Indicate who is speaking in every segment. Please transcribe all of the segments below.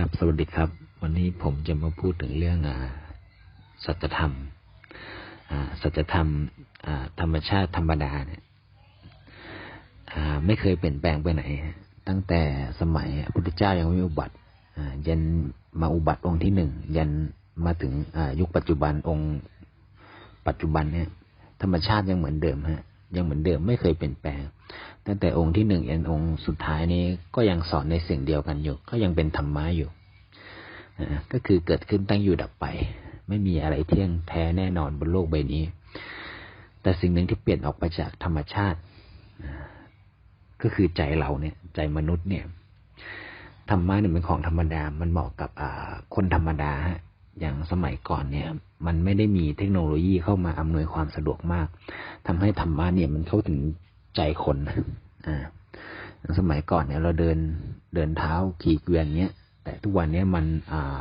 Speaker 1: ครับสวัสดีครับ วันนี้ผมจะมาพูดถึงเรื่องอสัจธรรมสัจธรรมธรรมชาติธรรมดาเนี่ยไม่เคยเปลี่ยนแปลงไปไหน ตั้งแต่สมัยพุทธเจ้ายังไม่อุบัติยันมาอุบัติองค์ที่หนึ่งยันมาถึงยุคปัจจุบันองค์ปัจจุบันเนี่ย ธรรมชาติยังเหมือนเดิมฮะยังเหมือนเดิมไม่เคยเปลี่ยนแปลง ตั้งแต่องค์ที่หนึ่งยันองค์สุดท้ายนี้ก็ยังสอนในสิ่งเดียวกันอยู่ ก็ยังเป็นธรรมะอยู่ก็คือเกิดขึ้นตั้งอยู่ดับไป ไม่มีอะไรเที่ยงแท้แน่นอนบนโลกใบนี้ แต่สิ่งหนึ่งที่เปลี่ยนออกไปจากธรรมชาติ ก็คือใจเราเนี่ยใจมนุษย์เนี่ยธรรมะเนี่ยเป็นของธรรมดา มันเหมาะกับคนธรรมดาฮะอย่างสมัยก่อนเนี่ย มันไม่ได้มีเทคโนโลยีเข้ามาอำนวยความสะดวกมากทำให้ธรรมะเนี่ยมันเข้าถึง ใจคนอ่าสมัยก่อนเนี่ยเราเดินเดินเท้าขี่เกวียนเนี้ย แต่ทุกวันเนี้ยมันอ่า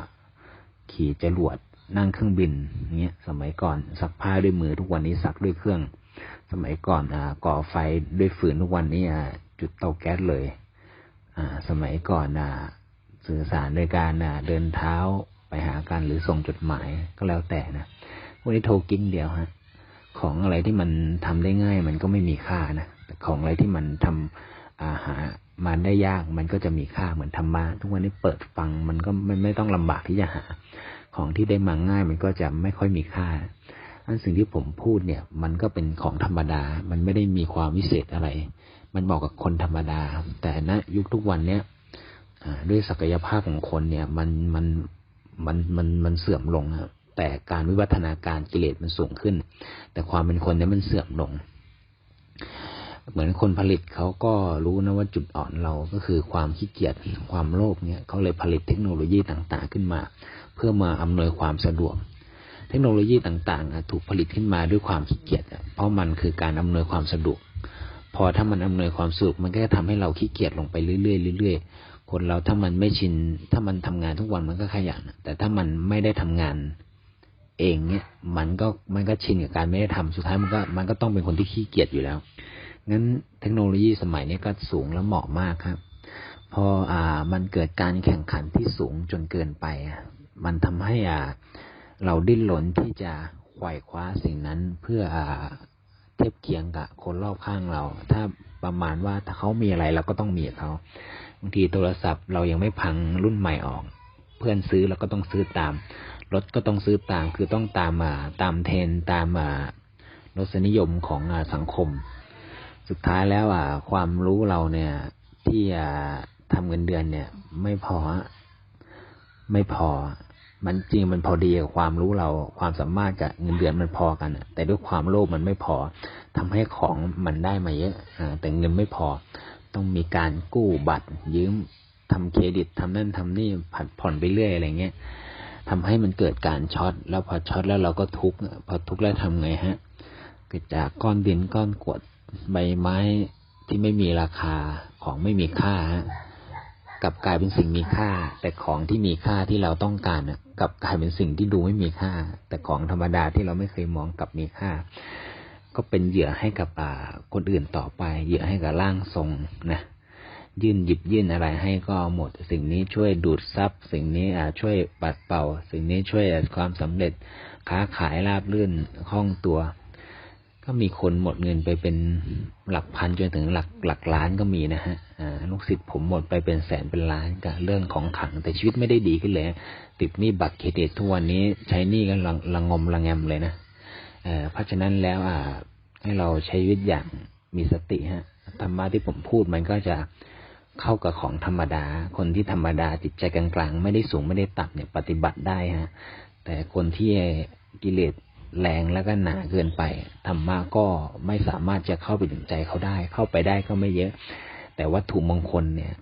Speaker 1: ขี่จรวดนั่งเครื่องบินเนี้ย สมัยก่อนซักผ้าด้วยมือทุกวันนี้ซักด้วยเครื่อง สมัยก่อนอ่าก่อไฟด้วยฝืนทุกวันนี้อ่าจุดเตาแก๊สเลย อ่า สมัยก่อนอ่าสื่อสารโดยการอ่าเดินเท้าไปหากันหรือส่งจดหมายก็แล้วแต่นะวันนี้โทรกิ้งเดียวฮะ ของอะไรที่มันทำได้ง่ายมันก็ไม่มีค่านะ ของอะไรที่มันทำอาหามาได้ยากมันก็จะมีค่าเหมือนธรรมะทุกวันนี้เปิดฟังมันก็ไม่ไม่ต้องลำบากที่จะหา ของที่ได้มาง่ายมันก็จะไม่ค่อยมีค่าอันสิ่งที่ผมพูดเนี่ย มันก็เป็นของธรรมดา มันไม่ได้มีความวิเศษอะไร มันบอกกับคนธรรมดา แต่ณยุคทุกวันเนี้ยด้วยศักยภาพของคนเนี่ย มันมันมันมันมันเสื่อมลงครับแต่การวิวัฒนาการกิเลสมันสูงขึ้น แต่ความเป็นคนเนี่ยมันเสื่อมลง เหมือนคนผลิตเขาก็รู้นะว่าจุดอ่อนเราก็คือความขี้เกียจความโลภเนี่ยเขาเลยผลิตเทคโนโลยีต่างๆ ขึ้นมา เพื่อมาอำนวยความสะดวก เทคโนโลยีต่างๆ ถูกผลิตขึ้นมาด้วยความขี้เกียจเพราะมันคือการอำนวยความสะดวก พอถ้ามันอำนวยความสุขมันก็จะทำให้เราขี้เกียจลงไปเรื่อยๆเรื่อยๆคนเราถ้ามันไม่ชิน ถ้ามันทำงานทุกวันมันก็ขยันแต่ถ้ามันไม่ได้ทำงานเองเนี่ยมันก็มันก็ชินกับการไม่ได้ทำสุดท้ายมันก็มันก็ต้องเป็นคนที่ขี้เกียจอยู่แล้ว งั้นเทคโนโลยีสมัยนี้ก็สูงและเหมาะมากครับ พออ่ามันเกิดการแข่งขันที่สูงจนเกินไป มันทำให้อ่าเราดิ้นรนที่จะไขว่คว้าสิ่งนั้นเพื่ออ่าเทียบเคียงกับคนรอบข้างเรา ถ้าประมาณว่าถ้าเขามีอะไรเราก็ต้องมีเขาบางทีโทรศัพท์เรายังไม่พังรุ่นใหม่ออก เพื่อนซื้อเราก็ต้องซื้อตามรถก็ต้องซื้อตามคือต้องตามมาตามเทรนตามมารสนิยมของสังคม สุดท้ายแล้วอะความรู้เราเนี่ย ที่จะทำเงินเดือนเนี่ย ไม่พอ ไม่พอ มันจริงมันพอดีกับความรู้เรา ความสามารถกับเงินเดือนมันพอกันแต่ด้วยความโลภมันไม่พอทำให้ของมันได้มาเยอะแต่เงินไม่พอ ต้องมีการกู้บัตร ยืมทำเครดิตทำนั่นทำนี่ผัดผ่อนไปเรื่อยอะไรเงี้ยทำให้มันเกิดการช็อตแล้วพอช็อตแล้วเราก็ทุกข์พอทุกข์แล้วทำไงฮะเกิดจากก้อนดินก้อนกรวด ใบไม้ที่ไม่มีราคาของไม่มีค่า กับกลายเป็นสิ่งมีค่า แต่ของที่มีค่าที่เราต้องการกับกลายเป็นสิ่งที่ดูไม่มีค่า แต่ของธรรมดาที่เราไม่เคยมองกับมีค่า ก็เป็นเหยื่อให้กับคนอื่นต่อไป เหยื่อให้กับร่างทรงนะยื่นหยิบยื่นอะไรให้ก็หมด สิ่งนี้ช่วยดูดซับสิ่งนี้อาช่วยปัดเป่า สิ่งนี้ช่วยความสำเร็จค้าขายราบลื่นคล่องตัว ก็มีคนหมดเงินไปเป็นหลักพันจนถึงหลักหลักล้านก็มีนะฮะลูกศิษย์ผมหมดไปเป็นแสนเป็นล้านกับเรื่องของขัง แต่ชีวิตไม่ได้ดีขึ้นเลย ติดหนี้บัตรเครดิตทุกวันนี้ใช้หนี้กันละงมละงมเลยนะเพราะฉะนั้นแล้วอ่าให้เราใช้ชีวิตอย่างมีสติฮะธรรมะที่ผมพูดมันก็จะเข้ากับของธรรมดา คนที่ธรรมดาจิตใจกลางๆ ไม่ได้สูงไม่ได้ต่ำเนี่ยปฏิบัติได้ฮะแต่คนที่กิเลส แรงแล้วก็หนาเกินไปธรรมะก็ไม่สามารถจะเข้าไปถึงใจเขาได้ เข้าไปได้ก็ไม่เยอะ แต่วัตถุมงคลเนี่ย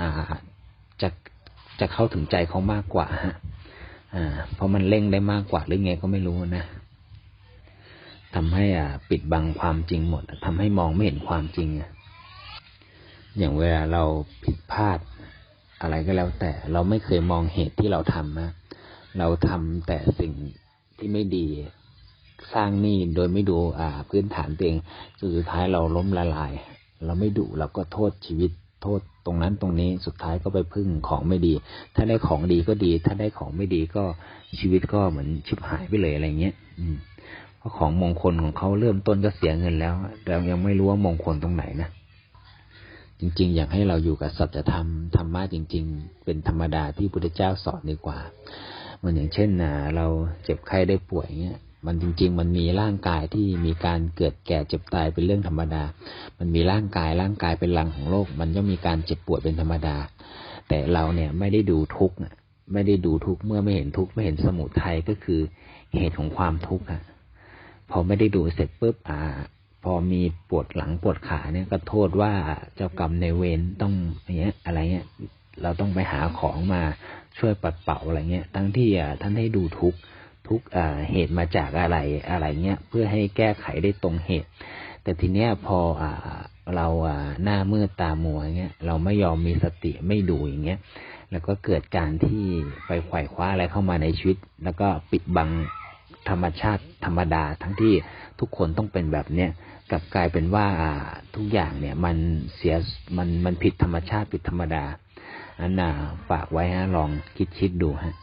Speaker 1: อ่าจะจะเข้าถึงใจเขามากกว่าฮะอ่า เพราะมันเร่งได้มากกว่าหรือไงก็ไม่รู้นะทำให้อ่าปิดบังความจริงหมดทำให้มองไม่เห็นความจริงอะอย่างเวลาเราผิดพลาดอะไรก็แล้วแต่เราไม่เคยมองเหตุที่เราทำนะเราทำแต่สิ่ง ที่ไม่ดี สร้างหนี้โดยไม่ดูอ่า พื้นฐานตัวเองสุดท้ายเราล้มละลาย เราไม่ดูเราก็โทษชีวิต โทษตรงนั้นตรงนี้สุดท้ายก็ไปพึ่งของไม่ดี ถ้าได้ของดีก็ดี ถ้าได้ของไม่ดีก็ชีวิตก็เหมือนชิบหายไปเลยอะไรเงี้ยอืมเพราะของมงคลของเขาเริ่มต้นก็เสียเงินแล้วแต่ยังไม่รู้ว่ามงคลตรงไหนนะจริง ๆ อยากให้เราอยู่กับสัจธรรมธรรมะจริง ๆ เป็นธรรมดาที่พุทธเจ้าสอนดีกว่า มันอย่างเช่นนะเราเจ็บไข้ได้ป่วยเงี้ยมันจริง ๆ มันมีร่างกายที่มีการเกิดแก่เจ็บตายเป็นเรื่องธรรมดา มันมีร่างกายร่างกายเป็นรังของโลก มันย่อมมีการเจ็บป่วยเป็นธรรมดา แต่เราเนี่ยไม่ได้ดูทุกข์ไม่ได้ดูทุกข์เมื่อไม่เห็นทุกข์ไม่เห็นสมุทัยก็คือเหตุของความทุกข์อะพอไม่ได้ดูเสร็จปุ๊บอ่าพอมีปวดหลังปวดขาเนี่ยก็โทษว่าเจ้ากรรมในเวรต้องอย่างเงี้ยอะไรเงี้ยเราต้องไปหาของมา ช่วยปัดเป่าอะไรเงี้ยทั้งที่ท่านให้ดูทุกทุกเหตุมาจากอะไรอะไรเงี้ยเพื่อให้แก้ไขได้ตรงเหตุ แต่ทีเนี้ยพออเราอ่าหน้ามืดตามัวเงี้ยเราไม่ยอมมีสติไม่ดูอย่างเงี้ยแล้วก็เกิดการที่ไปไขว่คว้าอะไรเข้ามาในชีวิต แล้วก็ปิดบังธรรมชาติธรรมดาทั้งที่ทุกคนต้องเป็นแบบเนี้ยกลับกลายเป็นว่าทุกอย่างเนี่ยมันเสียมันมันผิดธรรมชาติผิดธรรมดา อันน่ะฝากไว้ฮะลองคิดคิดดูฮะ